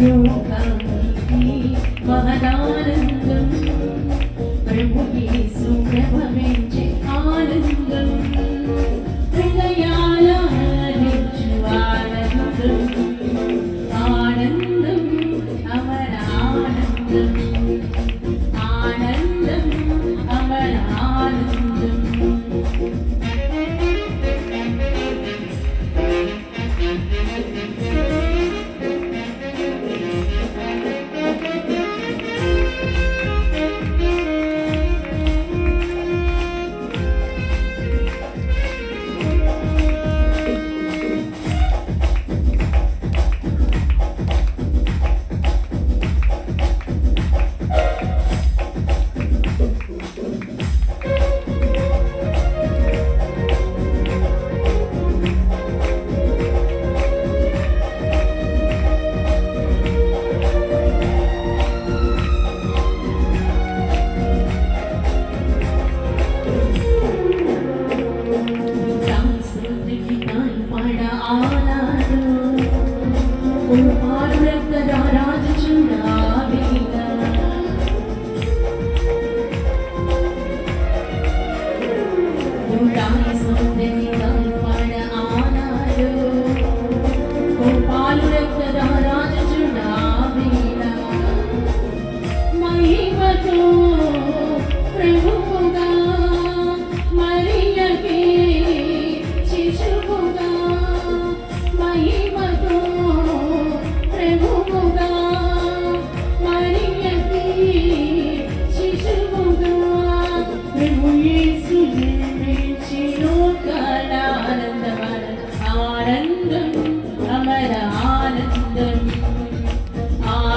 you. Amen.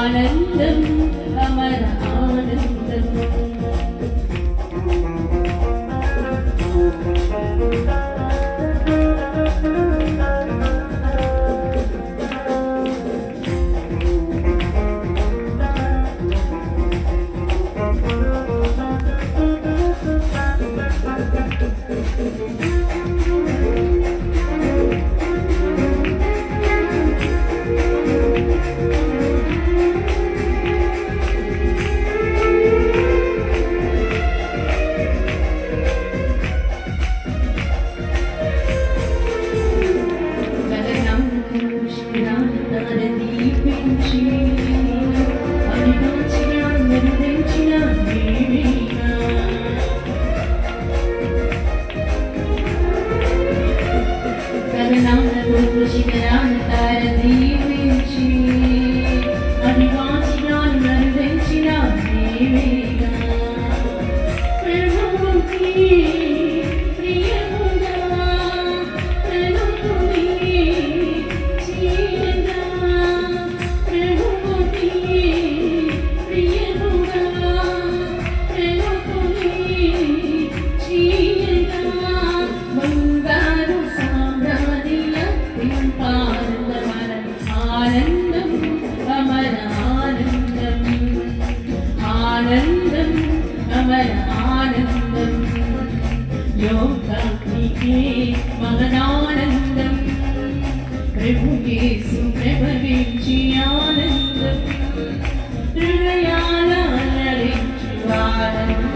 आनन्दम् अमरा and need you. അഗ്നിക്കേ മകനാനന്ദം പ്രഭുയേസു പ്രഭവിഞ്ചിയാനന്ദം ഹൃദയാലറിഞ്ചുവാനന്ദം